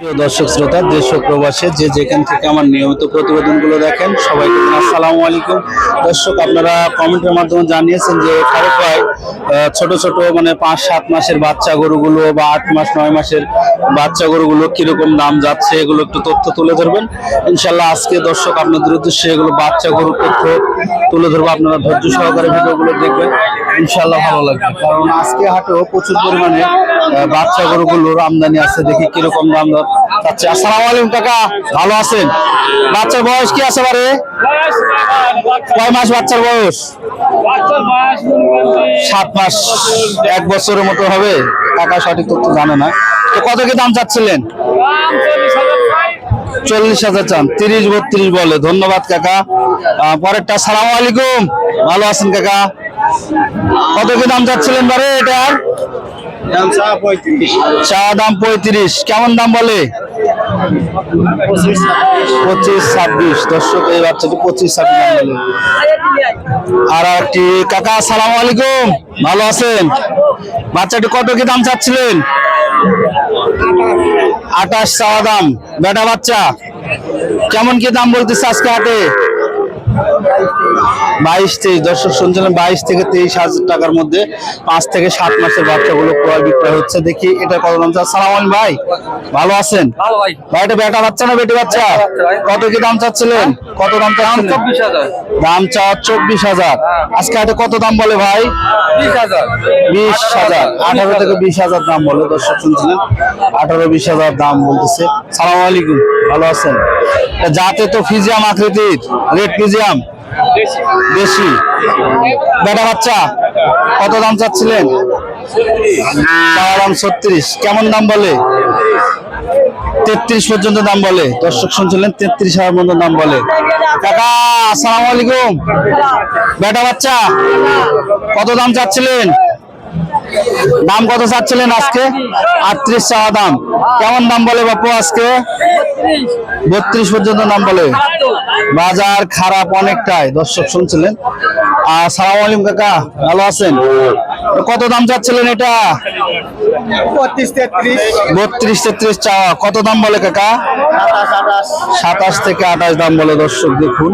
দর্শক শ্রোতা, দেশ ও প্রবাসে যে যেখান থেকে আমার নিয়মিত প্রতিবেদনগুলো দেখেন, সবাইকে আসসালামু আলাইকুম। দর্শক, আপনারা কমেন্টের মাধ্যমে জানিয়েছেন যে ফারুক ভাই ছোট ছোট মানে পাঁচ, সাত মাসের বাচ্চা গরুগুলো বা আট মাস, নয় মাসের বাচ্চা গরুগুলো কীরকম দাম যাচ্ছে, এগুলো একটু তথ্য তুলে ধরবেন। ইনশাল্লাহ আজকে দর্শক, আপনাদের উদ্দেশ্যে এগুলো বাচ্চা গরুর তথ্য তুলে ধরবো। আপনারা ধৈর্য সহকারে ভিডিওগুলো দেখবেন। ইনশাল্লাহ ভালো লাগবে। কারণ আজকে হাটেও প্রচুর পরিমাণে বাচ্চা গরুগুলোর আমদানি আছে, দেখি কীরকম দাম যাচ্ছে। আসসালামু আলাইকুম, কাকা। ভালো আছেন? বাচ্চার বয়স কি আছে বারে? কয় মাস বাচ্চার বয়স? সাত মাস, এক বছরের মতো হবে। কাকা সঠিক তথ্য জানে না। তো কত কি দাম চাচ্ছিলেন? চল্লিশ হাজার চান, তিরিশ বত্রিশ বলে। ধন্যবাদ, কাকা। পরেরটা সালাম আলাইকুম। ভালো আছেন, কাকা? কত কি দাম চাচ্ছিলেন বারে এটার চা দাম পঁয়ত্রিশ। কেমন দাম বলে? পঁচিশ ছাব্বিশ। দর্শক এই বাচ্চাটি পঁচিশ ছাব্বিশ দাম বলে। আর একটি কাকা সালাম আলাইকুম। ভালো আছেন? বাচ্চাটি কত কি দাম চাচ্ছিলেন? আঠাশ। চাওয়া দাম। বেটা বাচ্চা কেমন কি দাম বলতেছে আজকে হাটে? বাইশ তেইশ দর্শক শুনছিলেন বাইশ থেকে তেইশ হাজার টাকার মধ্যে পাঁচ থেকে সাত মাসের বাচ্চাগুলো ক্রয় বিক্রয় হচ্ছে। দেখি এটা কত দাম চাচ্ছে। সালাম ভাই ভালো আছেন? ভাই। এটা বেটা বাচ্চা না বেটি বাচ্চা? কত কি দাম চাচ্ছিলেন? কত দাম চাচ্ছিলেন? দাম চাওয়া চব্বিশ হাজার। আজকে হাটে কত দাম বলে ভাই? বিশ হাজার। আঠারো থেকে বিশ হাজার দাম বলে দর্শক শুনছিলেন। আঠারো বিশ হাজার দাম বলতেছে। সালাম আলাইকুম ভালো আছেন? যাতে তো ফিজিয়াম আকৃতির। রেড ফিজিয়াম? বেশি বেটা বাচ্চা কত দাম চাচ্ছিলেন? দাম ছত্রিশ। কেমন দাম বলে? তেত্রিশ পর্যন্ত দাম বলে। দর্শক শুনছিলেন তেত্রিশ হাজার মতো দাম বলে। কাকা আসসালাম আলাইকুম। বেটা বাচ্চা কত দাম চাচ্ছিলেন? দাম কত চাচ্ছিলেন আজকে? আটত্রিশ চাওয়া দাম। কেমন দাম বলে বাপু আজকে? বত্রিশ পর্যন্ত নাম বলে। বাজার খারাপ অনেকটাই দর্শক শুনছিলেন। আর সালাম আলিম কাকা ভালো আছেন? কত দাম চাচ্ছিলেন এটা? বত্রিশ তেত্রিশ চাওয়া কত দাম বলে কাকা? সাতাশ থেকে আঠাশ দাম বলে দর্শক দেখুন।